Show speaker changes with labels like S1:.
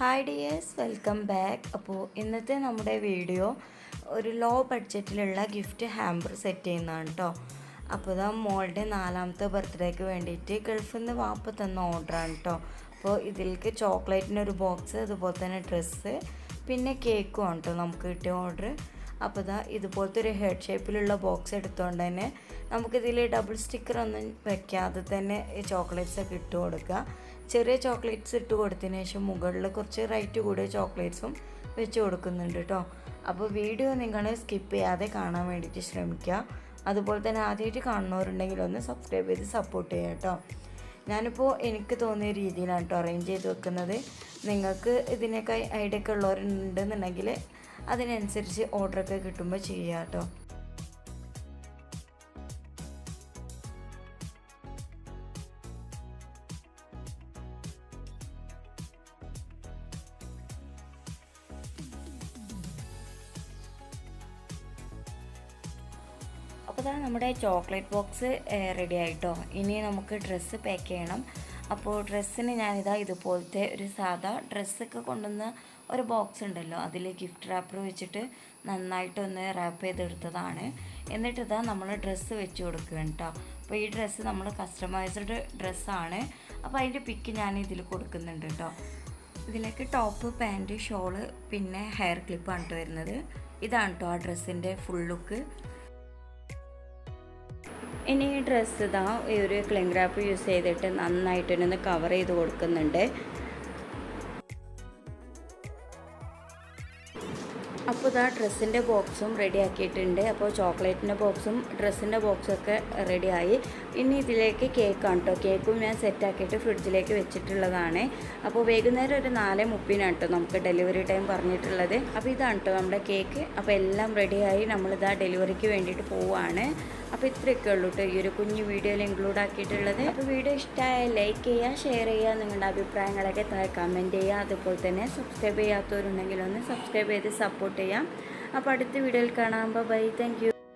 S1: Hi dears welcome back അപ്പോൾ ഇന്നത്തെ നമ്മുടെ വീഡിയോ ഒരു ലോ ബഡ്ജറ്റിലുള്ള ഗിഫ്റ്റ് ഹാമ്പർ സെറ്റ് ചെയ്യുന്നതാണ് കേട്ടോ അപ്പോൾ ഇതാ മോളുടെ നാലാമത്തെ ബർത്ത്ഡേക്ക് വേണ്ടിയിട്ട് ഗൾഫിൽ നിന്ന് വാപ്പ തന്ന ഓർഡറാണ് കേട്ടോ അപ്പോൾ ഇതിലേക്ക് ചോക്ലേറ്റിന്റെ ഒരു ബോക്സ് അതുപോലെ തന്നെ ഡ്രസ്സ് പിന്നെ കേക്കും ആണ് കേട്ടോ നമുക്ക് കിട്ടിയ ഓർഡർ അപ്പോൾ ഇതാ ഇതുപോലത്തെ ഒരു ഹെഡ് ഷേപ്പിലുള്ള ബോക്സ് എടുത്തുകൊണ്ട് തന്നെ നമുക്കിതിൽ ഡബിൾ സ്റ്റിക്കർ ഒന്നും വെക്കാതെ തന്നെ ചോക്ലേറ്റ്സ് ഒക്കെ ഇട്ട് കൊടുക്കുക. ചെറിയ ചോക്ലേറ്റ്സ് ഇട്ട് കൊടുത്തതിന് ശേഷം മുകളിൽ കുറച്ച് റൈറ്റ് കൂടിയ ചോക്ലേറ്റ്സും വെച്ച് കൊടുക്കുന്നുണ്ട് കേട്ടോ. അപ്പോൾ വീഡിയോ നിങ്ങൾ സ്കിപ്പ് ചെയ്യാതെ കാണാൻ വേണ്ടിയിട്ട് ശ്രമിക്കുക. അതുപോലെ തന്നെ ആദ്യമായിട്ട് കാണുന്നവരുണ്ടെങ്കിൽ ഒന്ന് സബ്സ്ക്രൈബ് ചെയ്ത് സപ്പോർട്ട് ചെയ്യുക കേട്ടോ. ഞാനിപ്പോൾ എനിക്ക് തോന്നിയ രീതിയിലാണ് കേട്ടോ അറേഞ്ച് ചെയ്ത് വെക്കുന്നത്. നിങ്ങൾക്ക് ഇതിനൊക്കെ ഐഡിയ ഒക്കെ ഉള്ളവരുണ്ടെന്നുണ്ടെങ്കിൽ അതിനനുസരിച്ച് ഓർഡറൊക്കെ കിട്ടുമ്പോൾ ചെയ്യുക കേട്ടോ അപ്പോൾ നമ്മുടെ ചോക്ലേറ്റ് ബോക്സ് റെഡി ആയിട്ടോ. ഇനി നമുക്ക് ഡ്രസ്സ് പാക്ക് ചെയ്യണം. അപ്പോൾ ഡ്രസ്സിന് ഞാനിതാ ഇതുപോലത്തെ ഒരു സാധാ ഡ്രസ്സൊക്കെ കൊണ്ടുവന്ന ഒരു ബോക്സ് ഉണ്ടല്ലോ അതിൽ ഗിഫ്റ്റ് റാപ്പർ വെച്ചിട്ട് നന്നായിട്ടൊന്ന് റാപ്പ് ചെയ്തെടുത്തതാണ്. എന്നിട്ട് ഇതാ നമ്മൾ ഡ്രസ്സ് വെച്ച് കൊടുക്കുകയാണ് കേട്ടോ അപ്പോൾ ഈ ഡ്രസ്സ് നമ്മൾ കസ്റ്റമൈസ്ഡ് ഡ്രസ്സാണ്. അപ്പോൾ അതിന്റെ പിക്ക് ഞാൻ ഇതിൽ കൊടുക്കുന്നുണ്ട് കേട്ടോ ഇതിലേക്ക് ടോപ്പ് പാന്റ് ഷോൾ പിന്നെ ഹെയർ ക്ലിപ്പാണ് കേട്ടോ വരുന്നത്. ഇതാണ് കേട്ടോ ആ ഡ്രസ്സിന്റെ ഫുൾ ലുക്ക്. ഇനി ഈ ഡ്രസ്സ് ഇതാ ഈ ഒരു ക്ലിംഗ് യൂസ് ചെയ്തിട്ട് നന്നായിട്ട് ഒന്ന് കവർ ചെയ്ത് കൊടുക്കുന്നുണ്ട്. അപ്പോൾ ഇതാ ഡ്രസ്സിന്റെ ബോക്സും റെഡി ആക്കിയിട്ടുണ്ട്. അപ്പോൾ ചോക്ലേറ്റിന്റെ ബോക്സും ഡ്രസ്സിന്റെ ബോക്സും ഒക്കെ റെഡിയായി ഇനി ഇതിലേക്ക് കേക്കാണ് കേട്ടോ കേക്കും ഞാൻ സെറ്റാക്കിയിട്ട് ഫ്രിഡ്ജിലേക്ക് വെച്ചിട്ടുള്ളതാണ്. അപ്പോൾ വൈകുന്നേരം ഒരു നാല് മുപ്പിനാണ് കേട്ടോ നമുക്ക് ഡെലിവറി ടൈം പറഞ്ഞിട്ടുള്ളത്. അപ്പോൾ ഇതാണ് കേട്ടോ നമ്മുടെ കേക്ക് അപ്പോൾ എല്ലാം റെഡിയായി നമ്മളിതാ ഡെലിവറിക്ക് വേണ്ടിയിട്ട് പോവുകയാണ് അപ്പോൾ ഇത്രയൊക്കെ ഉള്ളൂ കേട്ടോ ഈ ഒരു കുഞ്ഞു വീഡിയോയിൽ ഇൻക്ലൂഡ് ആക്കിയിട്ടുള്ളത്. അപ്പോൾ വീഡിയോ ഇഷ്ടമായ ലൈക്ക് ചെയ്യുക ഷെയർ ചെയ്യുക നിങ്ങളുടെ അഭിപ്രായങ്ങളൊക്കെ താഴെ കമന്റ് ചെയ്യുക. അതുപോലെ തന്നെ സബ്സ്ക്രൈബ് ചെയ്യാത്തവരുണ്ടെങ്കിൽ ഒന്ന് സബ്സ്ക്രൈബ് ചെയ്ത് സപ്പോർട്ട് ചെയ്യാം. അപ്പോൾ അടുത്ത വീഡിയോയിൽ കാണാം. Bye thank